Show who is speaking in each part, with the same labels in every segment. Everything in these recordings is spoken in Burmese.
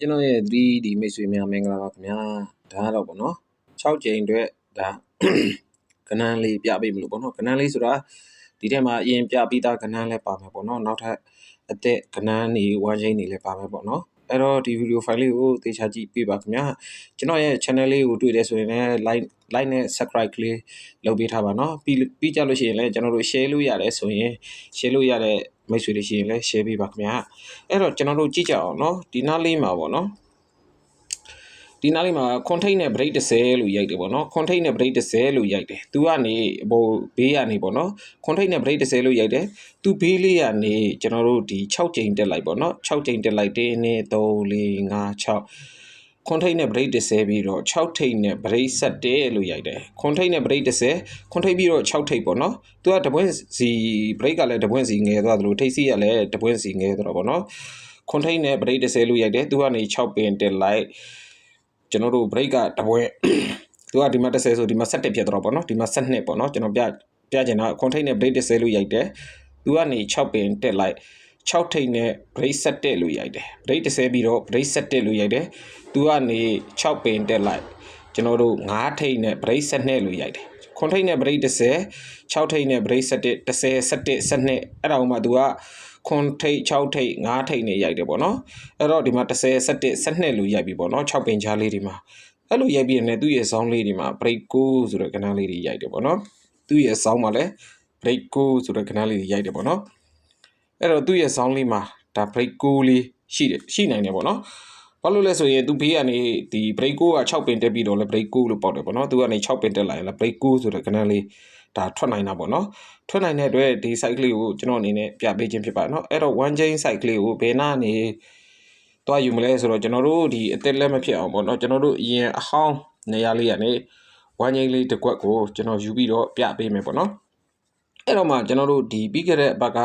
Speaker 1: ကျွန်တော်ရဲ့ 3D မိတ်ဆွေများမင်္ဂလာပါခင်ဗျာဒါကတော့ဗောနော်6ကြိမ်အတွက်ဒါကဏ္ဍလေးပြပေးမလို့ဗောနော်ကဏ္ဍလေးဆိုတာဒီထဲမှာအရင်ပြပြီးသားကဏ္ဍလည်းပါမယ်ဗောနော်နောက်ထပ်အသက်ကဏ္ဍနေဝမ်းချင်းနေလည်းပါမယ်ဗောနော်အဲ့တော့ဒီဗီဒီယိုဖိုင်လေးကိုသေချာကြည့်ပြပါခင်ဗျာကျွန်တော်ရဲ့ channel လေးကိုတွေ့တယ်ဆိုရင်လည်း like like နဲ့ subscribe ကလေးလုပ်ပေးထားပါနော်ပြီးပြီးကြလို့ရှိရင်လည်းကျွန်တော်တို့ share လို့ရတယ်ဆိုရင် share လို့ရတဲ့ မိတ်ဆွေတွေရှိရင်လည်း share ပေးပါခင်ဗျာအဲ့တော့ကျွန်တော်တို့ကြည့်ကြအောင်နော်ဒီနားလေးမှာပေါ့နော်ဒီနားလေးမှာ contain နဲ့ break 30လို့ရိုက်တယ်ပေါ့နော် contain နဲ့ break 30လို့ရိုက်တယ်သူကနေဟိုဘေးကနေပေါ့နော် contain နဲ့ break 30လို့ရိုက်တယ်သူဘေးလေးကနေကျွန်တော်တို့ဒီ6ကြိမ်တက်လိုက်ပေါ့နော်6ကြိမ်တက်လိုက်1 2 3 4 5 6 ခွန်ထိတ်နဲ့ break 30ပြီးတော့6ထိတ်နဲ့ break 7လို့ရိုက်တယ်ခွန်ထိတ်နဲ့ break 30ခွန်ထိတ်ပြီးတော့6ထိတ်ပေါ့နော်သူကတပွင့်စီ break ကလည်းတပွင့်စီငယ်သွားသလိုထိတ်စီကလည်းတပွင့်စီငယ်သွားတော့ပေါ့နော်ခွန်ထိတ်နဲ့ break 30လို့ရိုက်တယ်သူကနေ6ပင်တက်လိုက်ကျွန်တော်တို့ break ကတပွင့်သူကဒီမှာ30ဆိုဒီမှာ17ဖြစ်တော့ပေါ့နော်ဒီမှာ12ပေါ့နော်ကျွန်တော်ပြပြချင်တာခွန်ထိတ်နဲ့ break 30လို့ရိုက်တယ်သူကနေ6ပင်တက်လိုက် 6ထိတ်နဲ့ break 7လို့ရိုက်တယ် break 30ပြီးတော့ break 7လို့ရိုက်တယ်သူကနေ6ပင်တက်လိုက်ကျွန်တော်တို့9ထိတ်နဲ့ break 7လို့ရိုက်တယ်ခွန်ထိတ်နဲ့ break 30 6ထိတ်နဲ့ break 7 10 17 12အဲ့ဒါမှသူကခွန်ထိတ်6ထိတ်9ထိတ်နဲ့ရိုက်တယ်ပေါ့နော်အဲ့တော့ဒီမှာ10 17 12လို့ရိုက်ပြီပေါ့နော်6ပင်ကြားလေးဒီမှာအဲ့လိုရိုက်ပြီးရင်သူ့ရဲ့ဇောင်းလေးဒီမှာ break 9ဆိုတဲ့ကဏ္ဍလေးတွေရိုက်တယ်ပေါ့နော်သူ့ရဲ့ဇောင်းမှာလည်း break 9ဆိုတဲ့ကဏ္ဍလေးတွေရိုက်တယ်ပေါ့နော် အဲ့တော့သူ့ရဲ့ဆောင်းလေးမှာဒါ break 6လေးရှိတယ်ရှိနိုင်တယ်ပေါ့နော်ဘာလို့လဲဆိုရင်သူဘေးကနေဒီ break 6က6ပင်တက်ပြီးတော့လဲ break 6လို့ပေါက်တယ်ပေါ့နော်သူကနေ6ပင်တက်လာရင်လဲ break 6ဆိုတဲ့ကဏ္ဍလေးဒါထွက်နိုင်တာပေါ့နော်ထွက်နိုင်တဲ့အတွက်ဒီ site လေးကိုကျွန်တော်အနေနဲ့ပြပေးခြင်းဖြစ်ပါတယ်နော်အဲ့တော့ one chain site လေးကိုဘယ်နာနေတွားယူမလဲဆိုတော့ကျွန်တော်တို့ဒီအသက်လက်မဖြစ်အောင်ပေါ့နော်ကျွန်တော်တို့အရင်အဟောင်းနေရာလေးကနေဝမ်းငိမ့်လေးတစ်ကွက်ကိုကျွန်တော်ယူပြီးတော့ပြပေးမယ်ပေါ့နော်အဲ့တော့မှကျွန်တော်တို့ဒီပြီးခဲ့တဲ့အပတ်က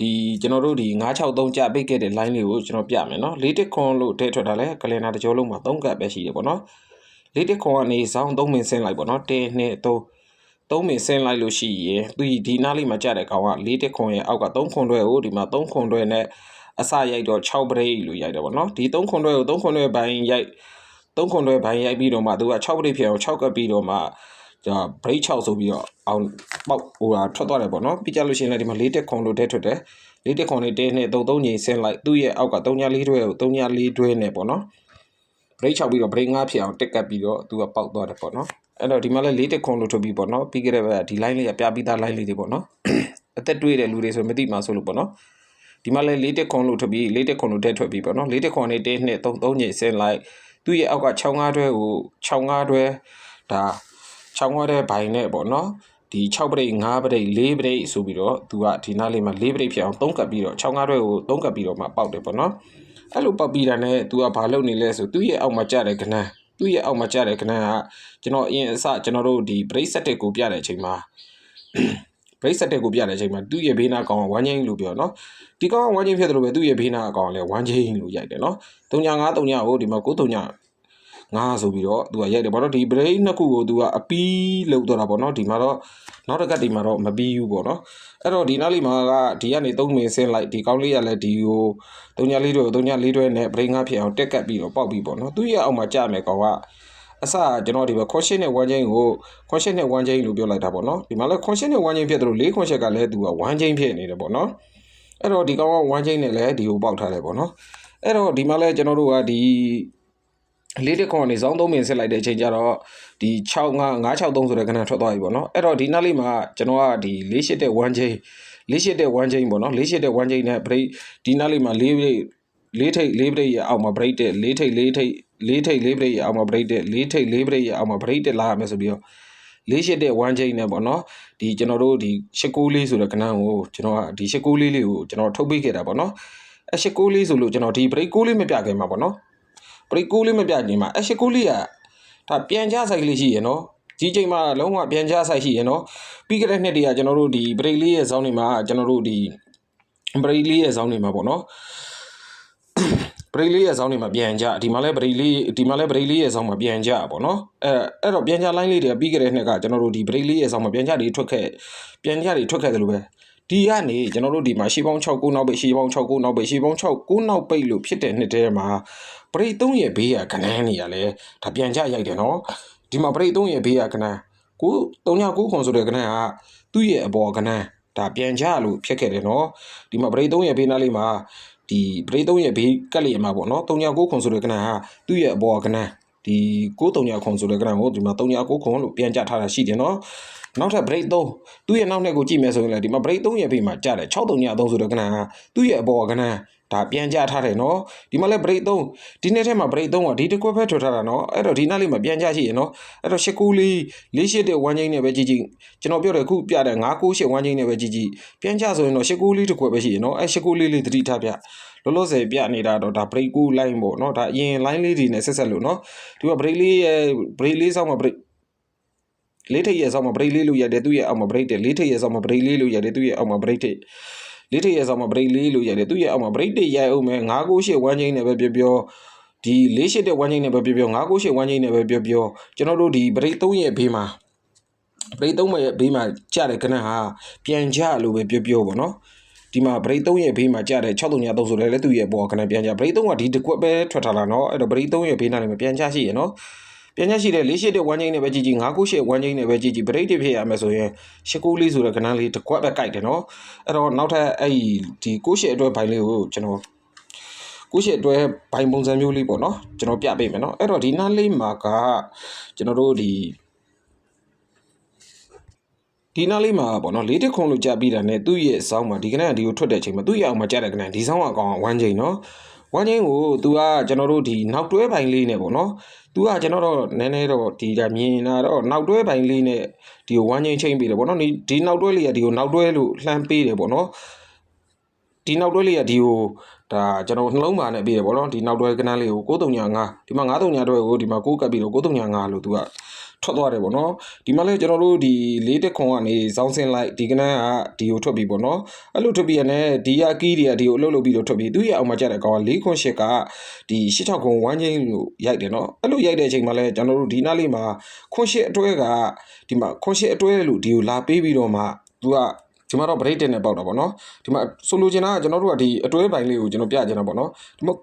Speaker 1: ဒီကျွန်တော်တို့ဒီ963ကြပိတ်ခဲ့တဲ့ line လေးကိုကျွန်တော်ပြမယ်နော်၄တက်ခွန်လို့ထည့်ထွက်တာလဲကလင်နာတစ်ကြောလုံးမှာ3ကပ်ပဲရှိတယ်ပေါ့နော်၄တက်ခွန်ကနေဇောင်း3မင်ဆင်းလိုက်ပေါ့နော်1နဲ့3 3မင်ဆင်းလိုက်လို့ရှိရင်သူဒီနားလေးမှာကြတဲ့ကောင်က၄တက်ခွန်ရဲ့အောက်က3ခွန်တွဲကိုဒီမှာ3ခွန်တွဲနဲ့အစရိုက်တော့6ဘရိတ်လို့ရိုက်တယ်ပေါ့နော်ဒီ3ခွန်တွဲကို3ခွန်တွဲဘိုင်းရိုက်3ခွန်တွဲဘိုင်းရိုက်ပြီးတော့မှသူက6ဘရိတ်ဖြစ်အောင်6ကပ်ပြီးတော့မှ ဒါ break 6ဆိုပြီးတော့အောင်ပေါက်ဟိုဟာထွက်သွားတယ်ပေါ့နော်ပြီးကြလို့ရှိရင်လည်းဒီမှာ၄တက်ခွန်လို့တဲထွက်တယ်၄တက်ခွန်လေးတဲနဲ့3 3ညိဆင်းလိုက်သူ့ရဲ့အောက်က3ည4တွဲကို3ည4တွဲနဲ့ပေါ့နော် break 6ပြီးတော့ break 5ဖြစ်အောင်တက်ကပ်ပြီးတော့သူကပေါက်သွားတယ်ပေါ့နော်အဲ့တော့ဒီမှာလည်း၄တက်ခွန်လို့ထုတ်ပြီးပေါ့နော်ပြီးကြတဲ့ဘက်ကဒီ line လေးကပြပြီးသား line လေးတွေပေါ့နော်အသက်တွေးတဲ့လူတွေဆိုမသိမှဆိုလို့ပေါ့နော်ဒီမှာလည်း၄တက်ခွန်လို့ထုတ်ပြီး၄တက်ခွန်လို့တက်ထွက်ပြီးပေါ့နော်၄တက်ခွန်နဲ့1နှစ်3 3ညိဆင်းလိုက်သူ့ရဲ့အောက်က65တွဲကို65တွဲဒါ 65တွဲဘိုင်နဲ့ပေါ့နော်ဒီ6ပရိတ်5ပရိတ်4ပရိတ်ဆိုပြီးတော့သူကဒီနားလေးမှာ4ပရိတ်ဖြစ်အောင်3ကပ်ပြီးတော့65တွဲကို3ကပ်ပြီးတော့မှပေါက်တယ်ပေါ့နော်အဲ့လိုပေါက်ပြီးတာနဲ့သူကဘာလုပ်နေလဲဆိုသူ့ရဲ့အောက်မှာကြတဲ့ကနန်းသူ့ရဲ့အောက်မှာကြတဲ့ကနန်းကကျွန်တော်အရင်အစကျွန်တော်တို့ဒီ break set ကိုပြတဲ့အချိန်မှာ break set ကိုပြတဲ့အချိန်မှာသူ့ရဲ့ဘေးနာကောင်ကဝမ်းချင်းလို့ပြောနော်ဒီကောင်ကဝမ်းချင်းဖြစ်တယ်လို့ပဲသူ့ရဲ့ဘေးနာကောင်ကလည်းဝမ်းချင်းလို့ရိုက်တယ်နော်39 39ကိုဒီမှာ939 ငါဆိုပြီးတော့သူကရိုက်တယ်ပေါ့နော်ဒီ break နှစ်ခုကိုသူကအပီးလောက်တော့တာပေါ့နော်ဒီမှာတော့နောက်တစ်ကတ်ဒီမှာတော့မပြီးဘူးပေါ့နော်အဲ့တော့ဒီနောက်လေးမှာကဒီကနေ3မင်ဆင်းလိုက်ဒီကောင်းလေးကလည်းဒီကို3ညလေးတွေ3ညလေးတွေနဲ့ break ငါဖြစ်အောင်တက်ကတ်ပြီးတော့ပေါက်ပြီးပေါ့နော်သူရဲ့အောက်မှာကြာမယ်ကောင်ကအစကျွန်တော်ဒီဘ conscious နဲ့ one chain ကို conscious နဲ့ one chain လို့ပြောလိုက်တာပေါ့နော်ဒီမှာလည်း conscious နဲ့ one chain ဖြစ်တယ်လို့၄ conscious ကလည်းသူက one chain ဖြစ်နေတယ်ပေါ့နော်အဲ့တော့ဒီကောင်က one chain နဲ့လည်းဒီကိုပေါက်ထားတယ်ပေါ့နော်အဲ့တော့ဒီမှာလည်းကျွန်တော်တို့ကဒီ လေးတက်ခွန်ကနေဇောင်းသုံးပင်ဆက်လိုက်တဲ့အချိန်ကျတော့ဒီ6 5 963ဆိုတဲ့ကဏ္ဍထွက်သွားပြီပေါ့နော်အဲ့တော့ဒီနောက်လေးမှာကျွန်တော်ကဒီ48တဲ့1 chain 48တဲ့1 chain ပေါ့နော်48တဲ့1 chain နဲ့ break ဒီနောက်လေးမှာ4 break 4ထိပ်4 break ရအောင်မှာ break တဲ့4ထိပ်4ထိပ်4ထိပ်4 break ရအောင်မှာ break တဲ့4ထိပ်4 break ရအောင်မှာ break တဲ့လာရမယ်ဆိုပြီးတော့လေးရှိတဲ့1 chain နဲ့ပေါ့နော်ဒီကျွန်တော်တို့ဒီ89လေးဆိုတဲ့ကဏ္ဍကိုကျွန်တော်ကဒီ89လေးလေးကိုကျွန်တော်ထုတ်ပေးခဲ့တာပေါ့နော်အဲ89လေးဆိုလို့ကျွန်တော်ဒီ break 6လေးမပြခင်မှာပေါ့နော် ပရိကိုးလေးမပြခြင်းမှာအရှိကိုးလေးကဒါပြန်ကြဆိုင်လေးရှိရနော်ကြီးချိန်မှာလုံးဝပြန်ကြဆိုင်ရှိရနော်ပြီးကြတဲ့နှစ်တည်းကကျွန်တော်တို့ဒီပရိလေးရဲ့ဇောင်းတွေမှာကျွန်တော်တို့ဒီပရိလေးရဲ့ဇောင်းတွေမှာပေါ့နော်ပရိလေးရဲ့ဇောင်းတွေမှာပြန်ကြဒီမှာလဲပရိလေးဒီမှာလဲပရိလေးရဲ့ဇောင်းမှာပြန်ကြပေါ့နော်အဲအဲ့တော့ပြန်ကြလိုင်းလေးတွေပြီးကြတဲ့နှစ်ကကျွန်တော်တို့ဒီပရိလေးရဲ့ဇောင်းမှာပြန်ကြတွေထွက်ခဲ့ပြန်ကြတွေထွက်ခဲ့တယ်လို့ပဲ ဒီကနေကျွန်တော်တို့ဒီမှာရှေးပေါင်း6ကိုနောက်ပိတ်ရှေးပေါင်း6ကိုနောက်ပိတ်ရှေးပေါင်း6ကိုနောက်ပိတ်လို့ဖြစ်တဲ့နှစ်တည်းမှာပရိတ်3ရဲ့ဘေးကကနန်းနေရလဲဒါပြန်ကြရိုက်တယ်နော်ဒီမှာပရိတ်3ရဲ့ဘေးကကနန်းကို39ခွန်ဆိုတဲ့ကနန်းကသူ့ရဲ့အပေါ်ကနန်းဒါပြန်ကြလို့ဖြစ်ခဲ့တယ်နော်ဒီမှာပရိတ်3ရဲ့ဘေးနားလေးမှာဒီပရိတ်3ရဲ့ဘေးကက်လျက်မှာပေါ့နော်39ခွန်ဆိုတဲ့ကနန်းကသူ့ရဲ့အပေါ်ကနန်းဒီ939ခွန်ဆိုတဲ့ကနန်းကိုဒီမှာ39ခွန်လို့ပြန်ကြထားတာရှိတယ်နော် နောက်ထပ် break 3သူ့ရဲ့နောက်နဲ့ကိုကြည့်မယ်ဆိုရင်လည်းဒီမှာ break 3ရဲ့ဘေးမှာကြားတယ်6303ဆိုတဲ့ကဏ္ဍကသူ့ရဲ့အပေါ်ကဏ္ဍဒါပြန်ကြထားတယ်နော်ဒီမှာလည်း break 3ဒီနေ့ထဲမှာ break 3ကဒီတစ်ခွက်ဖက်ထွက်ထားတာနော်အဲ့တော့ဒီနောက်လေးမှာပြန်ကြရှိရနော်အဲ့တော့89လေး48တဲ့1ချင်းနဲ့ပဲကြည့်ကြည့်ကျွန်တော်ပြောတယ်ခုပြတယ်998 1ချင်းနဲ့ပဲကြည့်ကြည့်ပြန်ကြဆိုရင်တော့89လေးတစ်ခွက်ပဲရှိရနော်အဲ့89လေးလေးသတိထားပြလောလောဆယ်ပြနေတာတော့ဒါ break 9 line ပေါ့နော်ဒါအရင် line လေးတွေနဲ့ဆက်ဆက်လို့နော်ဒီမှာ break လေးရဲ့ break လေးဆောက်မှာ break လေးထိပ်ရဲ့ဆောက်မှာ break လေးလို့ရတယ်သူ့ရဲ့အောက်မှာ break တဲ့လေးထိပ်ရဲ့ဆောက်မှာ break လေးလို့ရတယ်သူ့ရဲ့အောက်မှာ break တဲ့လေးထိပ်ရဲ့ဆောက်မှာ break လေးလို့ရတယ်သူ့ရဲ့အောက်မှာ break တဲ့ရိုက်အောင်မယ်998 1ချင်းနဲ့ပဲပြောပြောဒီ48တဲ့1ချင်းနဲ့ပဲပြောပြော998 1ချင်းနဲ့ပဲပြောပြောကျွန်တော်တို့ဒီ break 3ရဲ့ဘေးမှာ break 3ရဲ့ဘေးမှာကြတဲ့ကနဟာပြန်ကြလို့ပဲပြောပြောပေါ့နော်ဒီမှာ break 3ရဲ့ဘေးမှာကြတဲ့6303ဆိုလဲလဲသူ့ရဲ့ပေါ်ကနပြန်ကြ break 3ကဒီတစ်ခွက်ပဲထွက်ထားတာเนาะအဲ့တော့ break 3ရဲ့ဘေးနားလေးမှာပြန်ကြရှိရเนาะ ပြန်ရရှိတဲ့48တဲ့1ချင်းနဲ့ပဲကြည့်ကြည့်998 1ချင်းနဲ့ပဲကြည့်ကြည့်ဗရိတ်တွေဖြစ်ရမယ်ဆိုရင်89လေးဆိုတဲ့ကဏ္ဍလေးတစ်ခွက်ပဲကြိုက်တယ်နော်အဲ့တော့နောက်ထပ်အဲ့ဒီ98အတွက်ဘိုင်လေးကိုကျွန်တော်98အတွက်ဘိုင်ပုံစံမျိုးလေးပေါ့နော်ကျွန်တော်ပြပေးမယ်နော်အဲ့တော့ဒီနားလေးမှာကကျွန်တော်တို့ဒီဒီနားလေးမှာပေါ့နော်လေးတစ်ခွန်လို့ကြပြီးတာနဲ့သူ့ရဲ့စောင်းမှာဒီကနေ့ဒီကိုထွက်တဲ့အချိန်မှာသူ့ရဲ့အောင်မှာကြတဲ့ကနေ့ဒီစောင်းကအကောင်1ချိန်နော် ဝမ်းချင်းကိုသူကကျွန်တော်တို့ဒီနောက်တွဲပိုင်းလေးနဲ့ပေါ့နော်သူကကျွန်တော်တို့နည်းနည်းတော့ဒီကမြင်လာတော့နောက်တွဲပိုင်းလေးနဲ့ဒီကိုဝမ်းချင်းချိန်ပေးတယ်ပေါ့နော်ဒီဒီနောက်တွဲလေးကဒီကိုနောက်တွဲလို့လှမ်းပေးတယ်ပေါ့နော်ဒီနောက်တွဲလေးကဒီကိုဒါကျွန်တော်နှလုံးပါနဲ့ပေးတယ်ပေါ့နော်ဒီနောက်တွဲကနန်းလေးကို935ဒီမှာ935တွဲကိုဒီမှာ6ကပ်ပြီးတော့935လို့သူက ထွက်သွားတယ်ပေါ့နော်ဒီမှာလဲကျွန်တော်တို့ဒီလေးတက်ခွန်ကနေဇောင်းဆင်းလိုက်ဒီကနန်းကဒီကိုထွက်ပြီးပေါ့နော်အဲ့လိုထွက်ပြီးရတဲ့ဒီယာကီးတွေကဒီကိုအလုပ်လုပ်ပြီးတော့ထွက်ပြီးသူ့ရဲ့အောက်မှာကျတဲ့ကောင်က၄ခွန်ရှစ်ကဒီ86ခွန်1ချင်းလို့ရိုက်တယ်နော်အဲ့လိုရိုက်တဲ့အချိန်မှာလဲကျွန်တော်တို့ဒီနားလေးမှာခွန်ရှစ်အတွဲကဒီမှာခွန်ရှစ်အတွဲလို့ဒီကိုလာပေးပြီးတော့မှသူကဒီမှာတော့ break တင်နေပေါက်တာပေါ့နော်ဒီမှာဆိုလိုချင်တာကကျွန်တော်တို့ကဒီအတွဲပိုင်းလေးကိုကျွန်တော်ပြချင်တာပေါ့နော်ဒီမှာ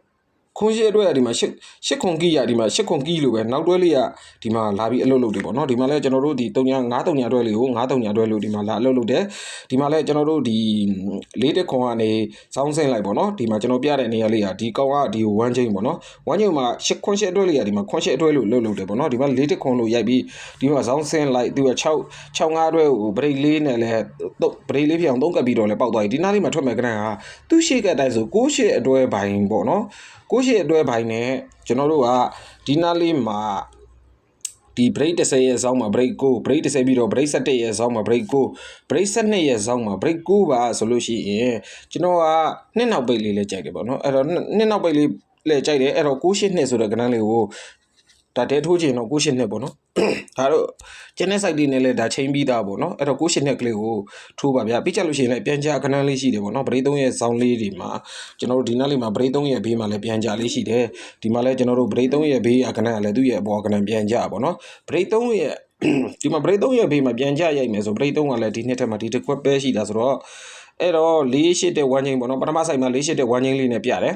Speaker 1: ခွန်ရှိအတွက်ကဒီမှာရှစ်ရှစ်ခွန်ကီရဒီမှာရှစ်ခွန်ကီလို့ပဲနောက်တွဲလေးကဒီမှာလာပြီးအလုပ်လုပ်တယ်ပေါ့နော်ဒီမှာလည်းကျွန်တော်တို့ဒီ3ညာ9 3ညာတွဲလေးကို9 3ညာတွဲလို့ဒီမှာလာအလုပ်လုပ်တယ်ဒီမှာလည်းကျွန်တော်တို့ဒီ၄တက်ခွန်ကနေစောင်းဆင်းလိုက်ပေါ့နော်ဒီမှာကျွန်တော်ပြတဲ့နေရာလေးကဒီကောင်ကဒီ1ချိန်ပေါ့နော်1ချိန်မှာရှစ်ခွန်ရှိအတွက်လေးကဒီမှာခွန်ရှိအတွက်လို့လုပ်လုပ်တယ်ပေါ့နော်ဒီမှာ၄တက်ခွန်လို့ရိုက်ပြီးဒီမှာစောင်းဆင်းလိုက်သူက6 6 9တွဲကိုဘရိတ်လေးနဲ့လည်းဘရိတ်လေးပြောင်းသုံးကပ်ပြီးတော့လည်းပေါက်သွားပြီဒီနားလေးမှာထွက်မဲ့ကရန်ကသူ့ရှေ့ကတိုင်ဆို6ရှေ့အတွဲပိုင်းပေါ့နော်6 shit အတွဲပိုင်းနဲ့ကျွန်တော်တို့ကဒီနားလေးမှာဒီ break 30ရဲ့ဇောင်းမှာ break ကို break 30ပြီးတော့ break 17ရဲ့ဇောင်းမှာ break ကို break 12ရဲ့ဇောင်းမှာ break ကိုပါဆိုလို့ရှိရင်ကျွန်တော်ကနှစ်နောက်ပိတ်လေးလဲကြိုက်တယ်ပေါ့နော်အဲ့တော့နှစ်နောက်ပိတ်လေးလဲကြိုက်တယ်အဲ့တော့6 8နှစ်ဆိုတဲ့ကဏ္ဍလေးကို ဒါတဲထိုးချင်တော့6 8နှစ်ပေါ့နော်ဒါတော့ကျန်တဲ့ site တွေနဲ့လည်းဒါချိန်ပြီးသားပေါ့နော်အဲ့တော့6 8နှစ်ကလေးကိုထိုးပါဗျာပြီးကြလို့ရှိရင်လည်းပြန်ကြခဏလေးရှိတယ်ပေါ့နော် break 3ရဲ့ဇောင်းလေးတွေမှာကျွန်တော်တို့ဒီနောက်လေးမှာ break 3ရဲ့ဘေးမှာလည်းပြန်ကြလေးရှိတယ်ဒီမှာလည်းကျွန်တော်တို့ break 3ရဲ့ဘေးအကနကလည်းသူ့ရဲ့အပေါ်ကနပြန်ကြပေါ့နော် break 3ရဲ့ဒီမှာ break 3ရဲ့ဘေးမှာပြန်ကြရိုက်မယ်ဆို break 3ကလည်းဒီနှစ်ထက်မှာဒီတစ်ခွက်ပဲရှိတာဆိုတော့အဲ့တော့၄၈တဲ့1ချင်းပေါ့နော်ပထမဆိုင်မှာ၄၈တဲ့1ချင်းလေးနဲ့ပြတယ်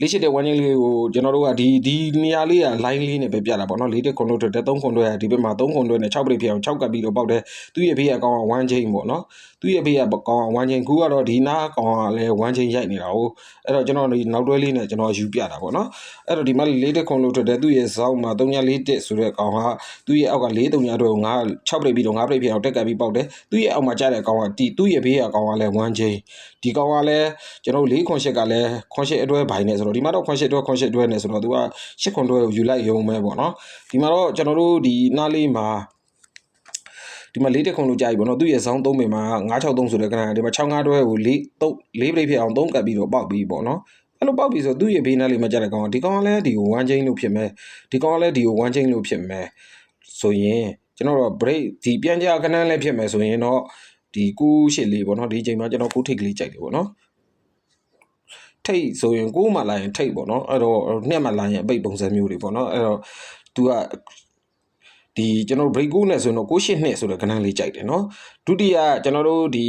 Speaker 1: လေးရှိတဲ့ဝမ်းချင်းလေးကိုကျွန်တော်တို့ကဒီဒီနေရာလေးက line လေးနဲ့ပဲပြတာပေါ့နော်လေးတက်ခွန်တို့တက်3ခွန်တို့ရဒီဘက်မှာ3ခွန်တို့နဲ့6ပြိဖြစ်အောင်6ကပ်ပြီးတော့ပေါက်တယ်သူ့ရဲ့ဘေးကကောင်းအောင်ဝမ်းချင်းပေါ့နော်သူ့ရဲ့ဘေးကကောင်းအောင်ဝမ်းချင်းခုကတော့ဒီနာကောင်းအောင်လည်းဝမ်းချင်းရိုက်နေတာဟုတ်အဲ့တော့ကျွန်တော်ဒီနောက်တွဲလေးနဲ့ကျွန်တော်ယူပြတာပေါ့နော်အဲ့တော့ဒီမှာလေးတက်ခွန်လို့ထွက်တယ်သူ့ရဲ့ဇောင်းမှာ3.4တက်ဆိုတဲ့ကောင်ကသူ့ရဲ့အောက်က4 3အတွက်ကို9 6ပြိပြီးတော့9ပြိဖြစ်အောင်တက်ကပ်ပြီးပေါက်တယ်သူ့ရဲ့အောက်မှာကြားတဲ့ကောင်ကတီသူ့ရဲ့ဘေးကကောင်ကလည်းဝမ်းချင်းဒီကောင်ကလည်းကျွန်တော်၄ခွန်ရှစ်ကလည်းခွန်ရှစ်အတွဲဘိုင်နေဆိုတော့ဒီမှာတော့ခွန်ရှစ်အတွဲခွန်ရှစ်အတွဲနေဆိုတော့သူကရှစ်ခွန်တွဲကိုယူလိုက်ရုံပဲပေါ့နော်ဒီမှာတော့ကျွန်တော်တို့ဒီနားလေးမှာဒီမှာ၄တက်ခုံလို့ကြာပြီပေါ့နော်သူ့ရဲ့ဇောင်း၃ပင်မှာ963ဆိုတဲ့ကဏ္ဍဒီမှာ65တွဲကို၄3 4ပြိဖြစ်အောင်3ကပ်ပြီးတော့ပေါက်ပြီးပေါ့နော်အဲ့လိုပေါက်ပြီးဆိုသူ့ရဲ့ဘေးနားလေးမှာကြာတဲ့ကောင်ကဒီကောင်ကလည်းဒီကို1 chain လို့ဖြစ်မယ်ဒီကောင်ကလည်းဒီကို1 chain လို့ဖြစ်မယ်ဆိုရင်ကျွန်တော်တို့ break ဒီပြန်ကြခဏလည်းဖြစ်မယ်ဆိုရင်တော့ဒီကူးရှစ်လေးပေါ့နော်ဒီချိန်မှာကျွန်တော်ကူးထိတ်ကလေးကြိုက်တယ်ပေါ့နော် ထိတ်ဆိုရင်ကိုးမှလာရင်ထိတ်ပေါ့နော်အဲ့တော့နှစ်မှလာရင်အပိတ်ပုံစံမျိုးတွေပေါ့နော်အဲ့တော့ तू က ဒီကျွန်တော် break 9နဲ့ဆိုရင်တော့68နှစ်ဆိုတဲ့ကဏ္ဍလေးကြိုက်တယ်เนาะဒုတိယကျွန်တော်တို့ဒီ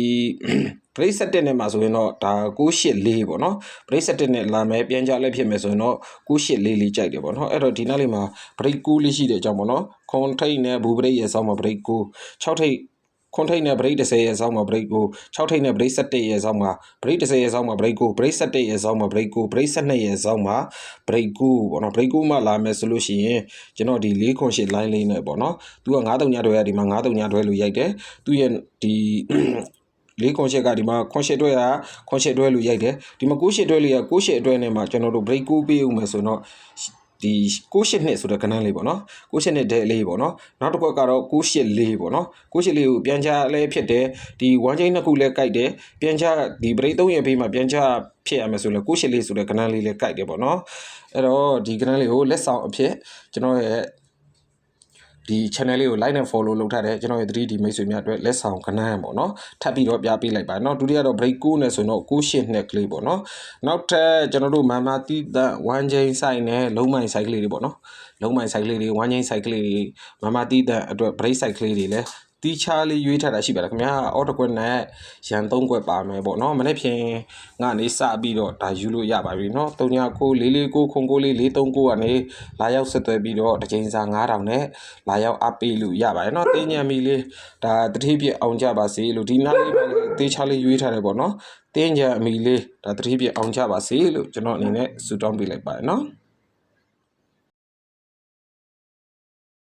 Speaker 1: break 7နဲ့မှာဆိုရင်တော့ဒါ684ပေါ့เนาะ break 7နဲ့လာမယ်ပြန်ကြလဲဖြစ်မယ်ဆိုရင်တော့684လေးကြိုက်တယ်ပေါ့เนาะအဲ့တော့ဒီနောက်လေးမှာ break 9လေးရှိတဲ့အကြောင်းပေါ့เนาะခွန်ထိတ်နဲ့ဘူ break ရဲ့ဆောင်းမှာ break 9 6ထိတ် ခွန်ထိတ်နဲ့ break 30ရဲ့ဆောင်းမှာ break 9 6ထိတ်နဲ့ break 17ရဲ့ဆောင်းမှာ break 30ရဲ့ဆောင်းမှာ break 9 break 17ရဲ့ဆောင်းမှာ break 9 break 12ရဲ့ဆောင်းမှာ break 9ပေါ့နော် break 9မှလာမယ်ဆိုလို့ရှိရင်ကျွန်တော်ဒီ4ခွန်8 line လေးနဲ့ပေါ့နော်သူက9တုံညတွဲရဒီမှာ9တုံညတွဲလို့ရိုက်တယ်သူရဲ့ဒီလေးခွန်ရှစ်ကဒီမှာခွန်ရှစ်တွဲကခွန်ရှစ်တွဲလို့ရိုက်တယ်ဒီမှာကိုရှစ်တွဲလေးကကိုရှစ်အတွဲနဲ့မှာကျွန်တော်တို့ break 9ပေးဦးမယ်ဆိုတော့ ဒီကိုရှစ်နှစ်ဆိုတဲ့ကဏ္ဍလေးပေါ့နော်ကိုရှစ်နှစ်ဒဲလေးပေါ့နော်နောက်တစ်ခွက်ကတော့ကိုရှစ်လေးပေါ့နော်ကိုရှစ်လေးကိုပြန်ချလဲဖြစ်တယ်ဒီ one chain နှစ်ခုလဲကြိုက်တယ်ပြန်ချဒီ break 3ရဲ့ဘေးမှာပြန်ချဖြစ်ရမယ်ဆိုလဲကိုရှစ်လေးဆိုတဲ့ကဏ္ဍလေးလဲကြိုက်တယ်ပေါ့နော်အဲ့တော့ဒီကဏ္ဍလေးကိုလက်ဆောင်အဖြစ်ကျွန်တော်ရဲ့ ဒီ channel လေးကို like and follow လုပ်ထားတဲ့ကျွန်တော်ရဲ့ 3D မိတ်ဆွေများအတွက်လက်ဆောင်ကဏ္ဍပေါ့နော်ထပ်ပြီးတော့ပြပေးလိုက်ပါနော်ဒုတိယတော့ break 9နဲ့ဆိုတော့9ရှင်းနဲ့ကလေးပေါ့နော်နောက်ထပ်ကျွန်တော်တို့မာမာတီတန်1 chain ဆိုင်နဲ့လုံးမိုင်ဆိုင်ကလေးတွေပေါ့နော်လုံးမိုင်ဆိုင်ကလေးတွေ1 chain ဆိုင်ကလေးတွေမာမာတီတန်အတွက် break ဆိုင်ကလေးတွေလည်း တီးခြားလေးရွေးထားတာရှိပါတယ်ခင်ဗျာအော်တကွက်နဲ့ရန်သုံးကွက်ပါမယ်ပေါ့နော်မနေ့ဖြန်ကနေစပြီးတော့ဒါယူလို့ရပါပြီနော်3994469443ကနေလာရောက်ဆက်သွယ်ပြီးတော့တစ်ချိန်စာ9000နဲ့လာရောက်အပေးလို့ရပါတယ်နော်တင်းညံမီလေးဒါတတိပြအောင်ကြပါစေလို့ဒီနားလေးပဲတီးခြားလေးရွေးထားတယ်ပေါ့နော်တင်းညံအမီလေးဒါတတိပြအောင်ကြပါစေလို့ကျွန်တော်အနေနဲ့ဆုတောင်းပေးလိုက်ပါတယ်နော်